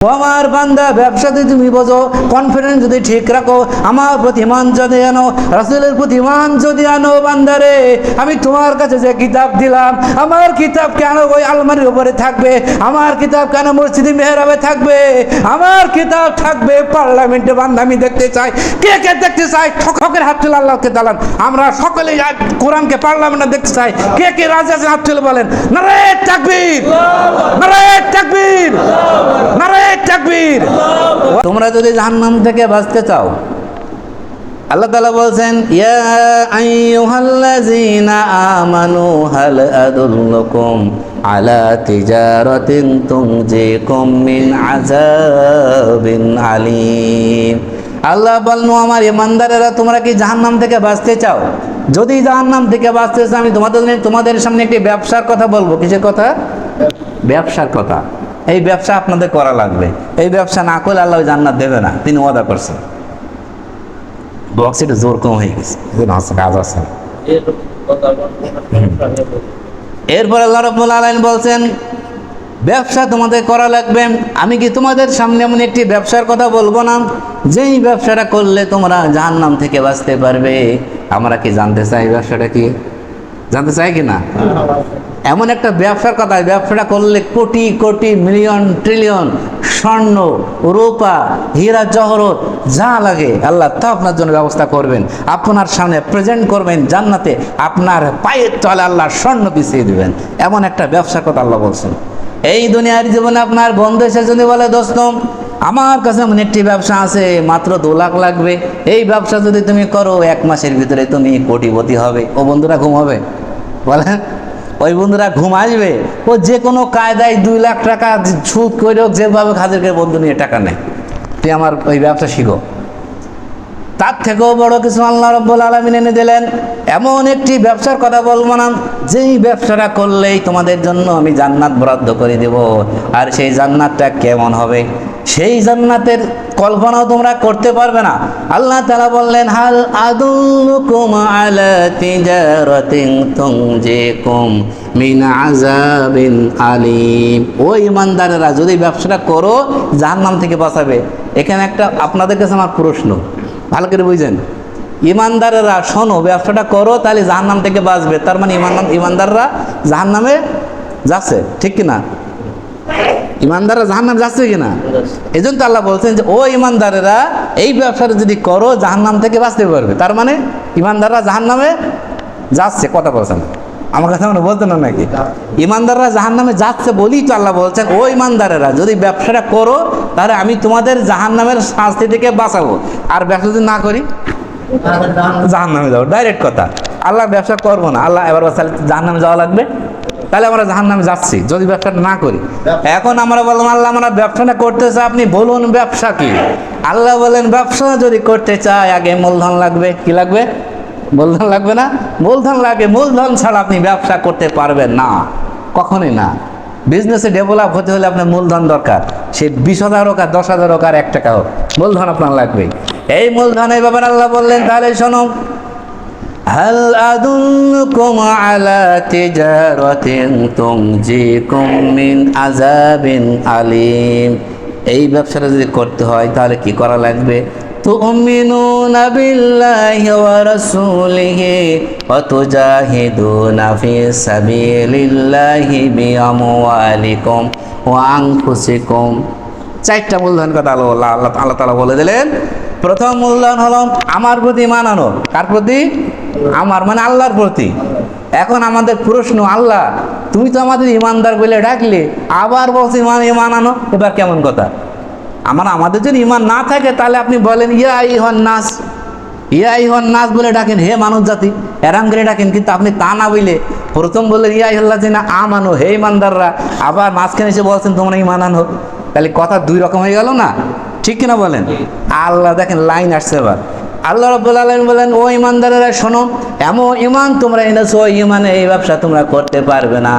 আমার বান্দা ব্যবসাতে তুমি বোঝো কনফিডেন্স যদি ঠিক রাখো আমার প্রতি মান যদি আনো রাসুলের প্রতি মান যদি আনো বান্দারে আমি তোমার কাছে যে কিতাব দিলাম আমার কিতাব কেন ওই আলমারির উপরে থাকবে? আমার কিতাব কেন মসজিদে মেহরাবে থাকবে? আমার কিতাব থাকবে পার্লামেন্টে বান্দা আমি দেখতে চাই। কে কে দেখতে চাই ঠকের হাত তুলে আল্লাহকে দালান। আমরা সকলেই আজ কোরআনকে পার্লামেন্টে দেখতে চাই। কে কে রাজা হাত তুলে বলেন? নারে তাকবীর! নারে তাকবীর নারে তাকবীর! তোমরা যদি জাহান্নাম থেকে বাঁচতে চাও, আল্লাহ তাআলা বলছেন আমানু হাল আদুল্লুকুম আলা তিজারাতিন তুনজিকুম মিন আযাবিন আলীম। আল্লাহ বলনু আমার ইমানদারেরা, তোমরা কি জাহান্নাম থেকে বাঁচতে চাও? যদি জাহান্নাম থেকে বাঁচতে চাও, আমি তোমাদের তোমাদের সামনে একটি ব্যবসার কথা বলব। কিসের কথা? ব্যবসার কথা। এই ব্যবসা আপনাদের করা লাগবে। এই ব্যবসা না করলে আল্লাহ জান্নাত দেবে না। তিনি ওয়াদা করছেন। বক্স জোর কম হয়ে গেছে। কাজ আছে। এরপর আল্লাহ রব্বুল আলাইন বলছেন ব্যবসা তোমাদের করা লাগবে। আমি কি তোমাদের সামনে এমন একটি ব্যবসার কথা বলব না? যেই ব্যবসাটা করলে তোমরা জাহান্নাম থেকে বাঁচতে পারবে। আমরা কি জানতে চাই ব্যবসাটা কি? জানতে চাই কি না? এমন একটা ব্যবসার কথা, ব্যবসাটা করলে কোটি কোটি, মিলিয়ন, ট্রিলিয়ন স্বর্ণ, রূপা, হীরা, জহরত, যা লাগে আল্লাহ তা আপনার জন্য ব্যবস্থা করবেন। আপনার সামনে প্রেজেন্ট করবেন জান্নাতে, আপনার পায়ের তলে আল্লাহ স্বর্ণ পিছিয়ে দেবেন। এমন একটা ব্যবসার কথা আল্লাহ বলছেন। এই দুনিয়ার জীবনে আপনার বন্ধু এসে যদি বলে, দোস্ত, আমার কাছে এমন একটি ব্যবসা আছে, মাত্র দু লাখ লাগবে। এই ব্যবসা যদি তুমি করো, এক মাসের ভিতরে তুমি কোটিপতি হবে। ও বন্ধুরা, ঘুম হবে? বলেন। ওই বন্ধুরা ঘুম আসবে। ও যে কোনো কায়দায় দুই লাখ টাকা সুদ করে হোক যেভাবে হাজিরকে বন্ধু নিয়ে টাকা নেয়। তুই আমার ওই ব্যবসা শিখো। তার থেকেও বড় কিছু আল্লাহ রব্বুল আলমিন এনে দিলেন। এমন একটি ব্যবসার কথা বলব না, যেই ব্যবসাটা করলেই তোমাদের জন্য আমি জান্নাত বরাদ্দ করে দেব। আর সেই জান্নাতটা কেমন হবে? সেই জান্নাতের কল্পনাও তোমরা করতে পারবে না। আল্লাহ তালা বললেন, হাল আদুল্লুকুম আলা মিন আযাবিন আলিম। ওই ইমানদারেরা যদি ব্যবসাটা করো, জাহান্নাম থেকে বাঁচাবে। এখানে একটা আপনাদের কাছে আমার প্রশ্ন, ভালো করে বুঝছেন ইমানদারেরা শোনো, ব্যবসাটা করো, তাহলে জাহান্নাম থেকে বাঁচবে। তার মানে ইমান ইমানদাররা জাহান্নামে যাচ্ছে, ঠিক কিনা? ইমানদাররা জাহান্নাম যাচ্ছে কিনা? এই জন্য তো আল্লাহ বলছেন যে, ও ইমানদারেরা, এই ব্যবসাটা যদি করো, জাহান্নাম থেকে বাঁচতে পারবে। তার মানে ইমানদাররা জাহান্নামে যাচ্ছে কথা বলছেন আমার কথা মনে বলতো না নাকি? ইমানদাররা জাহান্নামে যাচ্ছে বলেই তো আল্লাহ বলছেন, ও ইমানদারেরা, যদি ব্যবসাটা করো, তাহলে আমি তোমাদের জাহান্নামের শাস্তি থেকে বাঁচাবো। আর ব্যবসা যদি না করি? জাহান নামে যাব, ডাইরেক্ট কথা। আল্লাহ ব্যবসা করব না। আল্লাহ এবার জাহান নামে যাওয়া লাগবে? তাহলে আমরা জাহান নামে যাচ্ছি, যদি ব্যবসাটা না করি। এখন আমরা বললাম, আল্লাহ, আমরা ব্যবসাটা করতে চাই, আপনি বলুন ব্যবসা কি? আল্লাহ বলেন, ব্যবসা যদি করতে চাই, আগে মূলধন লাগবে। কি লাগবে? মূলধন লাগবে না? মূলধন লাগে। মূলধন ছাড়া আপনি ব্যবসা করতে পারবেন না। কখনই না। বিজনেসে ডেভেলপ হতে হলে আপনার মূলধন দরকার। সে বিশ হাজার হোক আর দশ হাজার হোক আর এক টাকা হোক। মূলধন আপনার লাগবে এই মূলধনের ব্যাপারে আল্লাহ বললেন, তাহলে শোনো هل أدلكم على تجارة تنجيكم من عذاب أليم এই ব্যবসাটা যদি করতে হয় তাহলে কি করা লাগবে تؤمنون بالله ورسوله وتجاهدون في سبيل الله بأموالكم وأنفسكم চারটা মূলধন কথা আল্লাহ আল্লাহ আল্লাহ তালা বলে দিলেন প্রথম মূল্যায়ন হলো আমার প্রতি মানানো কার প্রতি? আমার মানে আল্লাহর প্রতি। এখন আমাদের প্রশ্ন, আল্লাহ তুমি তো আমাদের ইমানদার বলে ডাকলে, আবার বলছো ইমান আনো। এবার কেমন কথা? আমার, আমাদের যদি ইমান না থাকে, তাহলে আপনি বলেন, ইয়া ইহন নাস। ইয়া ইহন নাস বলে ডাকেন, হে মানব জাতি এরাম করে ডাকেন, কিন্তু আপনি তা না বইলে প্রথম বললেন, ইয়া ইহল্লা না আমানো, হে ইমানদাররা। আবার মাঝখানে এসে বলছেন, তোমরা ইমান আনো। তাহলে কথা দুই রকম হয়ে গেল না? ঠিক কিনা বলেন? আল্লাহ দেখেন লাইন আসছে এবার। আল্লাহ রব্বুল আলম বলেন, ও ইমানদারেরা শোনো, এমন ইমান তোমরা এনেছো, ওই ইমানে এই ব্যবসা তোমরা করতে পারবে না।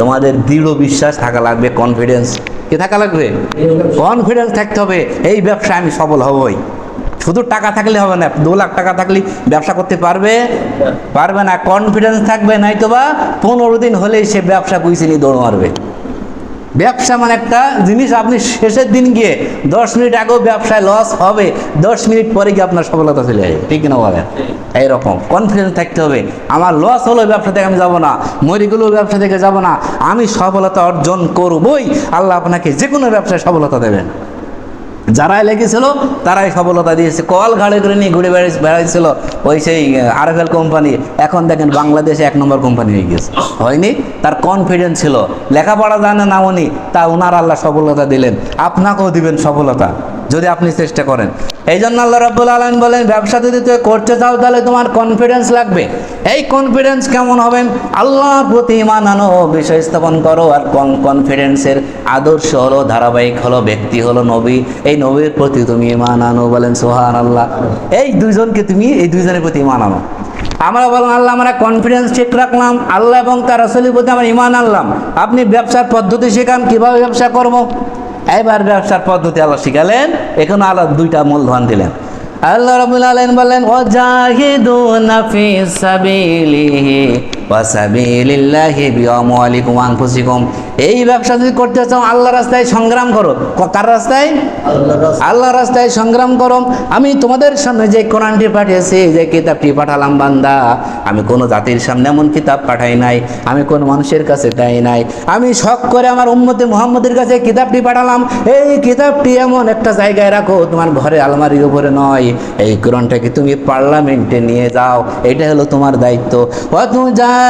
তোমাদের দৃঢ় বিশ্বাস থাকা লাগবে কনফিডেন্স কি থাকা লাগবে? কনফিডেন্স থাকতে হবে, এই ব্যবসা আমি সফল হবই। শুধু টাকা থাকলে হবে না, দু লাখ টাকা থাকলে ব্যবসা করতে পারবে? পারবে না কনফিডেন্স থাকবে নাই তো বা পনেরো দিন হলেই সে ব্যবসা কুইসে নিয়ে দৌড় মারবে। ব্যবসা মানে একটা জিনিস, আপনি শেষের দিন গিয়ে দশ মিনিট আগেও ব্যবসায় লস হবে, দশ মিনিট পরে গিয়ে আপনার সফলতা চলে যাবে ঠিক না বলেন? এইরকম। কনফিডেন্স থাকতে হবে। আমার লস হলো ব্যবসা থেকে আমি যাব না, মরিগুলো ব্যবসা থেকে যাব না, আমি সফলতা অর্জন করবই। আল্লাহ আপনাকে যে কোনো ব্যবসায় সফলতা দেবেন। যারাই লেগেছিল, তারাই সফলতা দিয়েছে। কল ঘাড়ে করে নিয়ে ঘুরে বেড়াই বেড়াইছিল ওই সেই আরএফএল কোম্পানি এখন দেখেন বাংলাদেশে এক নম্বর কোম্পানি হয়ে গেছে হয়নি? তার কনফিডেন্স ছিল। লেখাপড়া জানে না উনি, তা উনার আল্লাহ সফলতা দিলেন। আপনাকেও দিবেন সফলতা, যদি আপনি চেষ্টা করেন। এই জন্য আল্লাহ রাব্বুল আলম বলেন ব্যবসা যদি তুমি করতে চাও তাহলে তোমার কনফিডেন্স লাগবে। এই কনফিডেন্স কেমন হবে? আল্লাহর প্রতি ইমান আনো, বিষয় স্থাপন করো, আর কনফিডেন্সের আদর্শ হলো, ধারাবাহিক হলো, ব্যক্তি হলো নবী। এই নবীর প্রতি তুমি ইমান আনো বলেন সোহান আল্লাহ এই দুইজনকে তুমি, এই দুইজনের প্রতি ইমান আনো। আমরা বললাম আল্লাহ, আমরা কনফিডেন্স ঠিক রাখলাম। আল্লাহ এবং তার রসলির প্রতি আমরা ইমান আনলাম। আপনি ব্যবসার পদ্ধতি শেখান, কীভাবে ব্যবসা করব? এবার ব্যবসার পদ্ধতি আল্লাহ শিখালেন, এখানে আল্লাহ দুইটা মূলধন দিলেন। আল্লাহ রবুল আলম বললেন ও জাহিদু সাবিলিহি বিআমওয়ালিকুম আনফুসিকুম। এই ব্যবসা যদি করতে চাও আল্লাহ রাস্তায় সংগ্রাম করো। কার রাস্তায়? আল্লাহ রাস্তায়। সংগ্রাম করো। আমি তোমাদের সামনে যে কোরআনটি পাঠিয়েছি যে কিতাবটি পাঠালাম বান্দা আমি কোনো জাতির সামনে এমন কিতাব পাঠাই নাই আমি কোন মানুষের কাছে দেয় নাই। আমি শখ করে আমার উম্মতে মোহাম্মদের কাছে কিতাবটি পাঠালাম। এই কিতাবটি এমন একটা জায়গায় রাখো তোমার ঘরে আলমারির উপরে নয়। এই কোরআনটাকে তুমি পার্লামেন্টে নিয়ে যাও এটা হলো তোমার দায়িত্ব। ওয়াতুজাহিদুনা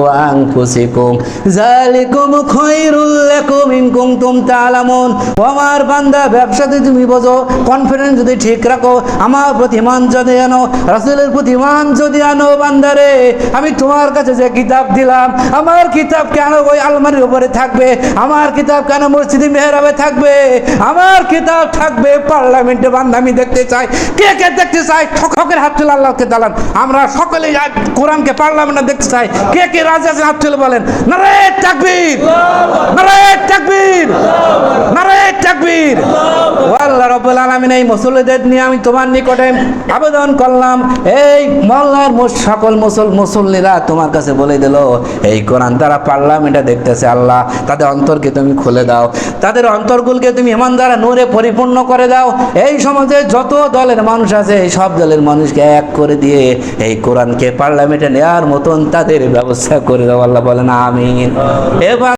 ওয়া আনফুসিকুম যালিকুম খায়রুল লাকুম ইন কুনতুম তা'লামুন ও আমার বান্দা, ব্যবসাতে তুমি বোঝো কনফিডেন্স যদি ঠিক রাখো, আমার প্রতি যদি আনো প্রতি যদি আনো বান্দারে, আমি তোমার কাছে যে কিতাব দিলাম, আমার কিতাব কেন ওই আলমারির উপরে থাকবে? আমার কিতাব কেন মসজিদে মেহরাবে থাকবে? আমার কিতাব থাকবে, পার্লামেন্টে বান্দা আমি দেখতে চাই। কে কে দেখতে চাই ঠকের হাত তুলে আল্লাহকে দালান। আমরা সকলে কোরআনকে পার্লামেন্টে দেখতে চাই। কে কে রাজা আছে হাত তুলে বলেন। নারে তাকবীর। নারে তাকবীর নারে তাকবীর ও আল্লাহ রাব্বুল আলামিন এই মুসল্লিদের নিয়ে, আমি তোমার নিকটে আবেদন করলাম। এই মহল্লার সকল মুসল মুসল্লিরা তোমার কাছে বলে দিল, এই কোরআন তারা পার্লামেন্টে দেখতেছে আল্লাহ। তাদের অন্তরকে তুমি খুলে দাও। তাদের অন্তরগুলোকে তুমি এমন দ্বারা নূরে পরিপূর্ণ করে দাও। এই সমাজে যত দলের মানুষ আছে, এই সব দলের মানুষকে এক করে দিয়ে এই কোরআনকে পার্লামেন্টে নেওয়ার মতন তাদের ব্যবস্থা করে দাও। আল্লাহ বলেন, আমিন। এবার